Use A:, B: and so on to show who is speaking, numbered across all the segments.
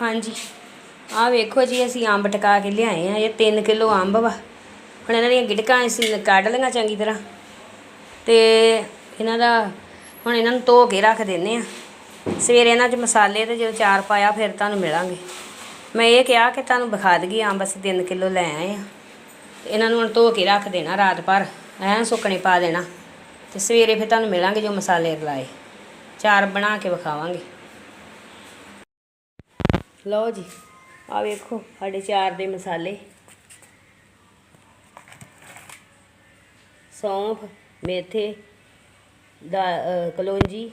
A: ਹਾਂਜੀ। ਆਹ ਵੇਖੋ ਜੀ, ਅਸੀਂ ਅੰਬ ਟਕਾ ਕੇ ਲਿਆਏ ਆ, ਇਹ 3 ਕਿਲੋ ਅੰਬ ਵਾ। ਹੁਣ ਇਹਨਾਂ ਦੀਆਂ ਗਿਟਕਾਂ ਅਸੀਂ ਕੱਢ ਲਈਆਂ ਚੰਗੀ ਤਰ੍ਹਾਂ। ਤੇ ਇਹਨਾਂ ਦਾ ਹੁਣ ਇਹਨਾਂ ਨੂੰ ਧੋ ਕੇ ਰੱਖ ਦਿੰਨੇ ਆ। ਸਵੇਰੇ ਇਹਨਾਂ 'ਚ ਮਸਾਲੇ ਤੇ ਜਦੋਂ ਚਾਰ ਪਾਇਆ, ਫਿਰ ਤੁਹਾਨੂੰ ਮਿਲਾਂਗੇ। ਮੈਂ ਇਹ ਕਿਹਾ ਕਿ ਤੁਹਾਨੂੰ ਵਿਖਾ ਦਈਏ ਅੰਬ ਅਸੀਂ 3 ਕਿਲੋ ਲੈ ਆਏ ਆ। ਇਹਨਾਂ ਨੂੰ ਹੁਣ ਧੋ ਕੇ ਰੱਖ ਦੇਣਾ ਰਾਤ ਭਰ ਐਂ ਸੁੱਕਣੇ ਪਾ ਦੇਣਾ। ਤੇ ਸਵੇਰੇ ਫਿਰ ਤੁਹਾਨੂੰ ਮਿਲਾਂਗੇ ਜੋ ਮਸਾਲੇ ਰਲਾਏ। ਚਾਰ ਬਣਾ ਕੇ ਵਿਖਾਵਾਂਗੇ। ਲਓ ਜੀ ਆ ਵੇਖੋ ਸਾਡੇ ਚਾਰ ਦੇ ਮਸਾਲੇ। ਸੌਂਫ ਮੇਥੇ ਦਾ ਅ, ਕਲੌਂਜੀ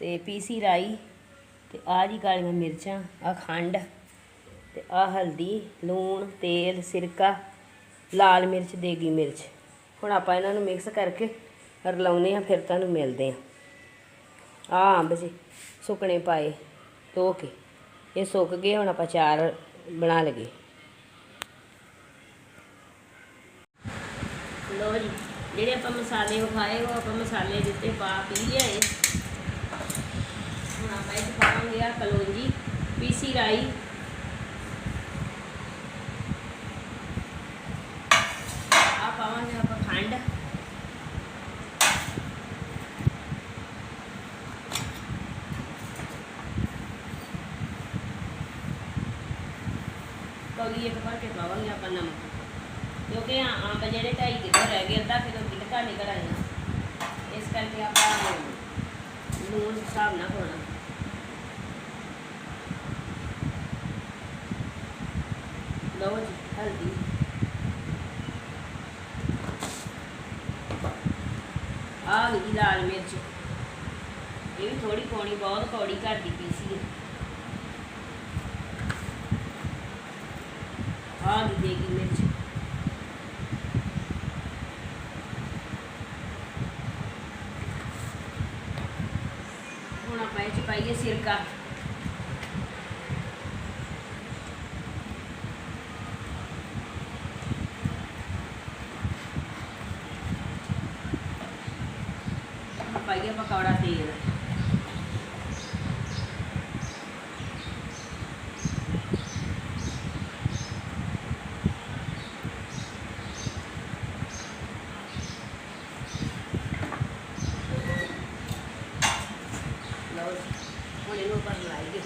A: ਤੇ ਪੀਸੀ ਰਾਈ ਤੇ ਆ ਜੀ ਕਾਲੀਆਂ ਮਿਰਚਾਂ ਆ ਖੰਡ ਤੇ ਆ ਹਲਦੀ ਲੂਣ ਤੇਲ ਸਿਰਕਾ ਲਾਲ ਮਿਰਚ ਦੇਗੀ ਮਿਰਚ। ਹੁਣ ਆਪਾਂ ਇਹਨਾਂ ਨੂੰ ਮਿਕਸ ਕਰਕੇ ਰਲਾਉਨੇ ਆ ਫਿਰ ਤੁਹਾਨੂੰ ਮਿਲਦੇ ਆ ਆ ਅੰਬ ਜੀ ਸੁੱਕਣੇ ਪਾਏ ਧੋ ਕੇ। ਇਹ ਸੁੱਕ ਗਏ, ਹੁਣ ਆਪਾਂ ਚਾਰ ਬਣਾ ਲਗੇ ਲੋ ਜੀ, ਜਿਹੜੇ ਆਪਾਂ ਮਸਾਲੇ ਵਿਖਾਏ, ਉਹ ਆਪਾਂ ਮਸਾਲੇ ਦਿੱਤੇ ਪਾ ਪੀ ਲਿਆਏ। ਹੁਣ ਆਪਾਂ ਇਹ ਪਾਵਾਂਗੇ ਆ ਕਲੌਂਜੀ, ਪੀਸੀ ਰਾਈ। ਆ ਪਾਵਾਂਗੇ ਆਪਾਂ ਖੰਡ। ਕੌਲੀ ਇੱਕ ਭਰ ਕੇ ਪਾਵਾਂਗੇ ਆਪਾਂ ਨਮਕ। ਕਿਉਂਕਿ ਆ- ਅੰਬ ਜਿਹੜੇ ਢਾਈ ਕਿਲੋ ਰਹਿ ਗਏ, ਅੱਧਾ ਕਿਲੋ ਗਿਲਕਾ ਨਿਕਲ ਆਇਆ ਇਸ ਕਰਕੇ ਆਪਾਂ ਲੂਣ ਦੇ ਹਿਸਾਬ ਨਾਲ ਪਾਉਣਾ। ਲਓ ਜੀ, ਹਲਦੀ। ਆ ਗਈ ਲਾਲ ਮਿਰਚ। ਇਹ ਵੀ ਥੋੜੀ ਪਾਉਣੀ ਬਹੁਤ ਕੌੜੀ ਘਰ ਦੀ ਪੀਸੀ ਹੈ ਆ ਗਈ ਦੇਗੀ ਮਿਰਚ ਹੁਣ ਆਪਾਂ ਇਹ ਚ ਪਾਈਏ ਸਿਰਕਾ। ਪਾਈਏ ਪਕੌੜਾ ਤੇਲ ਲਓ ਜੀ ਹੁਣ ਇਹਨੂੰ ਆਪਾਂ ਲਾਈਏ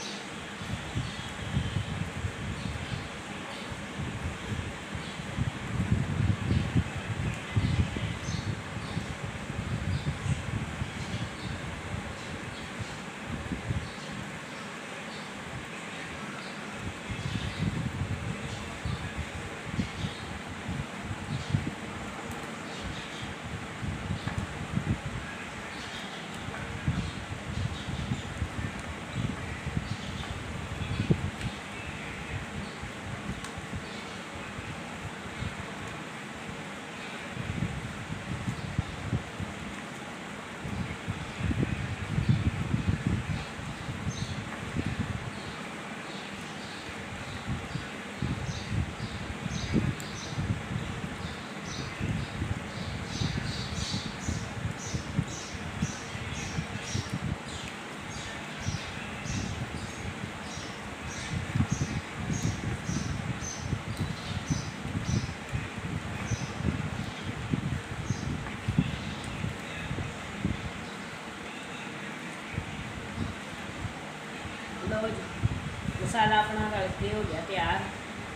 A: ਲਓ ਜੀ ਮਸਾਲਾ ਆਪਣਾ ਰਲ ਕੇ ਹੋ ਗਿਆ ਤਿਆਰ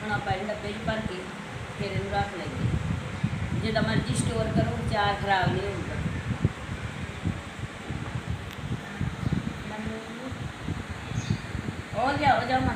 A: ਹੁਣ ਆਪਾਂ ਇਹ ਡੱਬੇ 'ਚ ਭਰ ਕੇ ਫਿਰ ਇਹਨੂੰ ਰੱਖ ਲਈਏ ਜਿੱਦਾਂ ਮਰਜ਼ੀ ਸਟੋਰ ਕਰੋ ਚਾਰ ਖਰਾਬ ਨਹੀਂ ਹੁੰਦਾ ਉਹ ਲਿਆਓ ਜਾ ਮੰਦ ਮੰਦ ਖੜੇ